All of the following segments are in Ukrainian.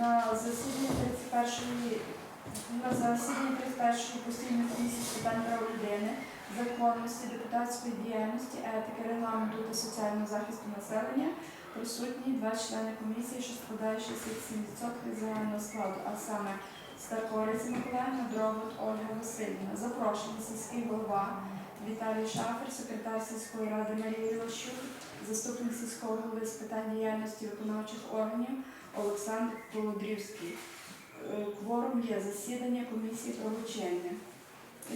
на засіданні 31-ї на засіданні 31-ї постійної комісії з питань прав людини, законності, депутатської діяльності, етики, регламенту та соціального захисту населення присутні два члени комісії, що складає 67% від загального складу, а саме Старкорець Миколаївна, Дробот Ольга Васильівна. Запрошені сільський голова Віталій Шафер, секретар сільської ради Марія Ілощук, заступник сільського голови з питань діяльності виконавчих органів Олександр Володрівський. Е, Кворум є засідання комісії правочинне.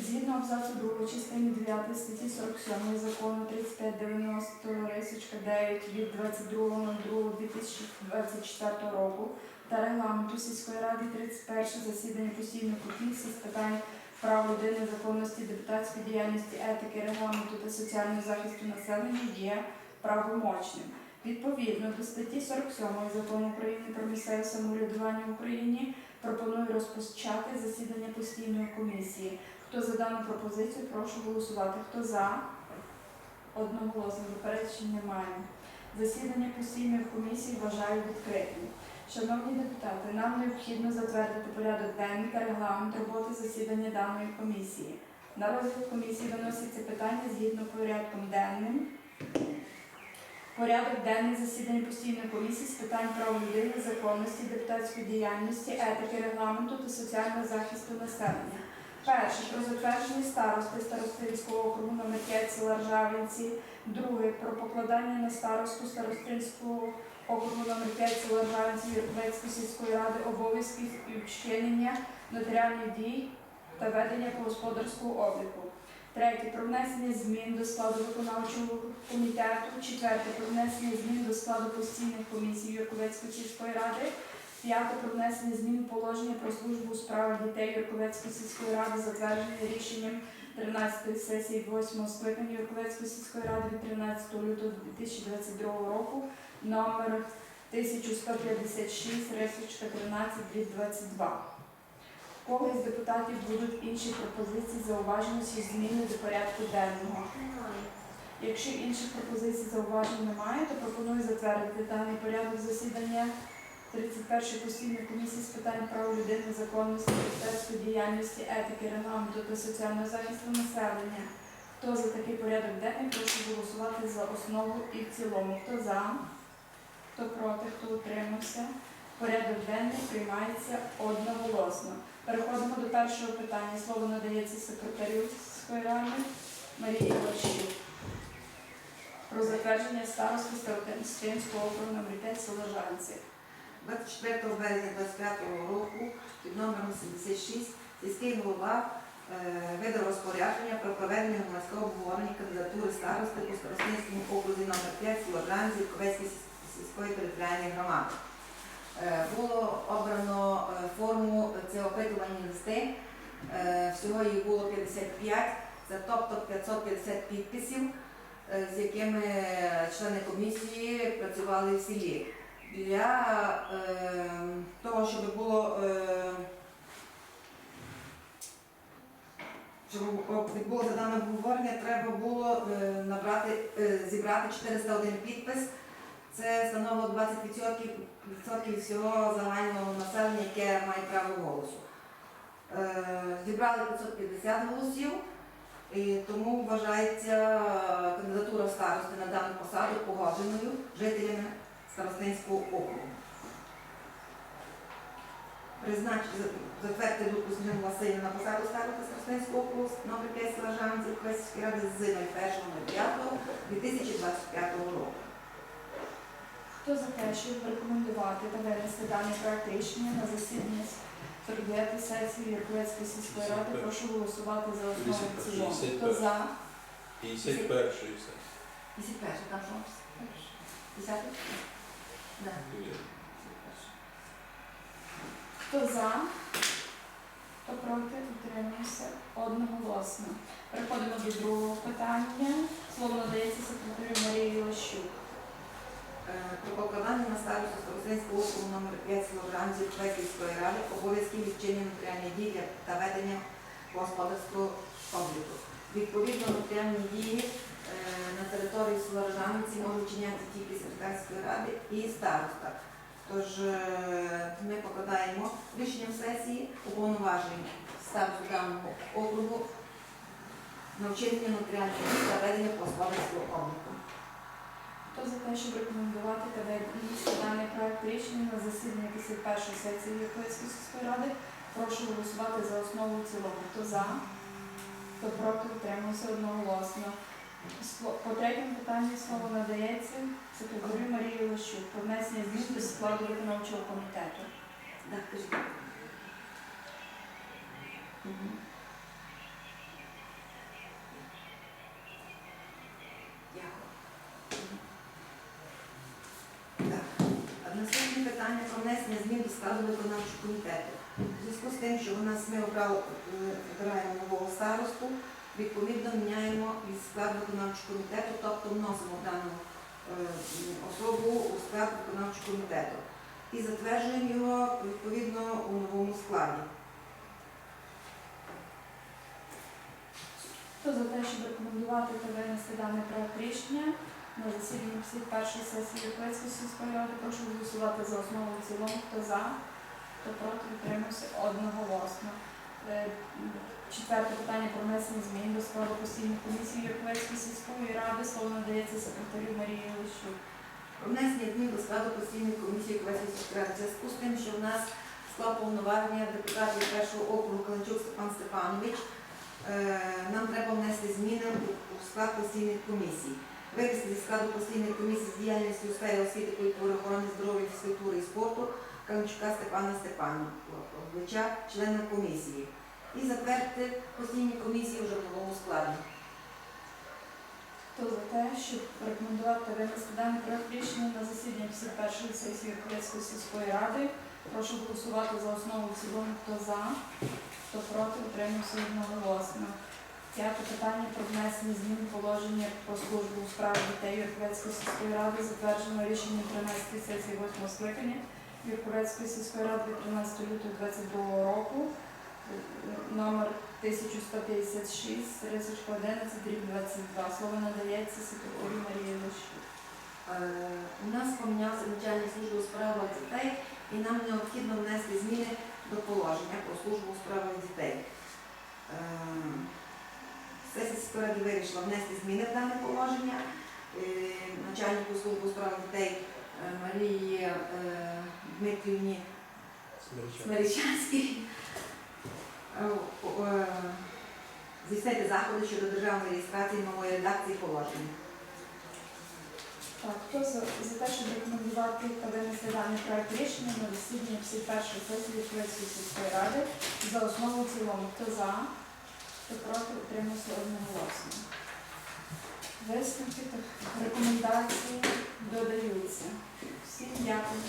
Згідно абзацу 2 частини 9 статті 47 закону 3590 рисочка 9 від 22.02.2024 року та регламенту сільської ради 31 засідання постійної комісії з питань прав людини, законності, депутатської діяльності, етики, регламенту та соціального захисту населення є правомочним. Відповідно до статті 47 закону України про місцеве самоврядування в Україні пропоную розпочати засідання постійної комісії. Хто за дану пропозицію, прошу голосувати. Хто за? Одноголосно заперечень немає. Засідання постійної комісії вважаю відкритим. Шановні депутати, нам необхідно затвердити порядок денний та регламент роботи засідання даної комісії. На розгляд комісії виносяться питання згідно порядком денним. Порядок денний засідання постійної комісії з питань прав людини, законності, депутатської діяльності, етики, регламенту та соціального захисту населення. Перше про затвердження старости Старостинського округу номер 5 села Ржавинці. Друге про покладання на старосту Старостинського округу номер 5 села Ржавинці Вірковецької сільської ради обов'язків і вчинення нотаріальних дій та ведення по господарського обліку. Третє про внесення змін до складу виконавчого комітету. Четверте про внесення змін до складу постійних комісій Юрковецької сільської ради. П'яте про внесення змін положення про службу у справах дітей Юрковецької сільської ради, затверджене рішенням 13-ї сесії 8 скликання Юрковецької сільської ради від 13 лютого 2022 року, номер 1156, рисочка 13 від 22. У кого із депутатів будуть інші пропозиції, зауваження чи зміни до порядку денного? Якщо інших пропозицій зауважень немає, то пропоную затвердити даний порядок засідання 31-ї постійної комісії з питань прав людини, законності, депутатської діяльності, етики, регламенту та соціального захисту населення. Хто за такий порядок денний, прошу голосувати за основу і в цілому. Хто за, хто проти, хто утримався. Порядок денний приймається одноголосно. Переходимо до першого питання. Слово надається секретарю сільської ради Марії Лащук про затвердження старости Старостинського округу номер 5 села Жанці. 24 березня 25 року під номером 76 сільський голова е, видав розпорядження про проведення громадського обговорення кандидатури старости по Старостинському окрузі номер 5 Слобожанці Ковецької сільської територіальної громади. Е, Було обрано е, форму це опитувальні листи. Е, Всього їх було 55, це тобто 550 підписів, е, з якими члени комісії працювали в селі. Для е, того, щоб було е, щоб відбулося дане обговорення, треба було е, набрати, е, зібрати 401 підпис. Це становило 20% відсотків всього загального населення, яке має право голосу. Е, Зібрали 550 голосів, і тому вважається кандидатура старости на дану посаду погодженою жителями Старостинського округу. Затвердити Луку Зміну на посаду старости Старостинського округу номер 5 села Жанців Квесівської ради з 01.05.2025 року. Хто за те, щоб рекомендувати та винести даний проект рішення на засідання 49 сесії Юрковецької сільської ради, прошу голосувати за основу в цілому. Хто за? 51 сесії. 51 там що? 10? Да. Хто за? Хто проти? Утримався одноголосно. Переходимо до другого питання. Слово надається секретарю Марії Лощук. Е, Про покладання на старосту Старостинського округу номер 5 Слобожанців Квесівської ради обов'язків відчинення матеріальних дій та ведення господарського обліку. Відповідно, матеріальні дії е, на території села можуть вчиняти тільки секретарської ради і староста. Тож е, ми покладаємо рішенням сесії уповноважень старосту даного округу на вчинення нотаріальних дій та ведення господарського обліку. Хто за те, щоб рекомендувати винести даний проект рішення на засідання 51 сесії Європейської сільської ради, прошу голосувати за основу в цілому. Хто за, хто проти, утримався одноголосно. По третьому питанню слово надається секретарю Марії Лещук про внесення змін до складу виконавчого комітету. Так, кажіть. Мгм. Дякую. Так. А Наступне питання про внесення змін до складу виконавчого комітету. У зв'язку з тим, що у нас ми е, обираємо нового старосту, відповідно міняємо від складу виконавчого комітету, тобто вносимо дану е, особу у склад виконавчого комітету і затверджуємо його відповідно у новому складі. Хто за те, щоб рекомендувати та винести даний проект рішення на засіданні всіх першої сесії Європейської сільської ради, прошу голосувати за основу в цілому. Хто за, хто проти, утримався одноголосно. Е, Четверте питання про внесення змін до складу постійних комісій Європейської сільської ради. Слово надається секретарю Марії Лищук. Про внесення змін до складу постійної комісії Квесівської сільської ради. В зв'язку з тим, що в нас склад повноваження депутатів першого округу Каланчук Степан Степанович, е, нам треба внести зміни у склад постійних комісій. Вивести складу постійної комісії з діяльністю у сфері освіти, культури, охорони здоров'я, фізкультури і спорту Каланчука Степана Степановича, члена комісії. І затвердити постійні комісії вже в складі. Хто за те, щоб рекомендувати винести даний проект рішення на засідання всіх першої сесії Європейської сільської ради, прошу голосувати за основу в цілому. Хто за, хто проти, утримався одноголосно. П'яте питання про внесення змін положення про службу у справах дітей Європейської сільської ради, затверджено рішенням 13 сесії 8 скликання Європейської сільської ради від 13 лютого 2022 року, е, номер 1156, рисочка 11, дріб 22. Слово надається секретарю Марії Лещук. У нас помінявся начальник служби у справах дітей, і нам необхідно внести зміни до положення про службу у справах дітей. Е, Сесія вирішила внести зміни в дане положення. Е, Начальнику служби у справах дітей е, Марії е, Дмитрівні. Смиричанській здійснити заходи щодо державної реєстрації нової редакції положення. Так, хто за, за те, щоб рекомендувати та винести даний проект рішення на засідання всі першої сесії Європейської сільської ради за основу цілому? Хто за, хто проти, утримався одноголосно. Висновки та рекомендації додаються. Всім дякую.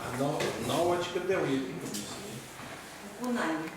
А но- новочка де в якій комісії? Виконання.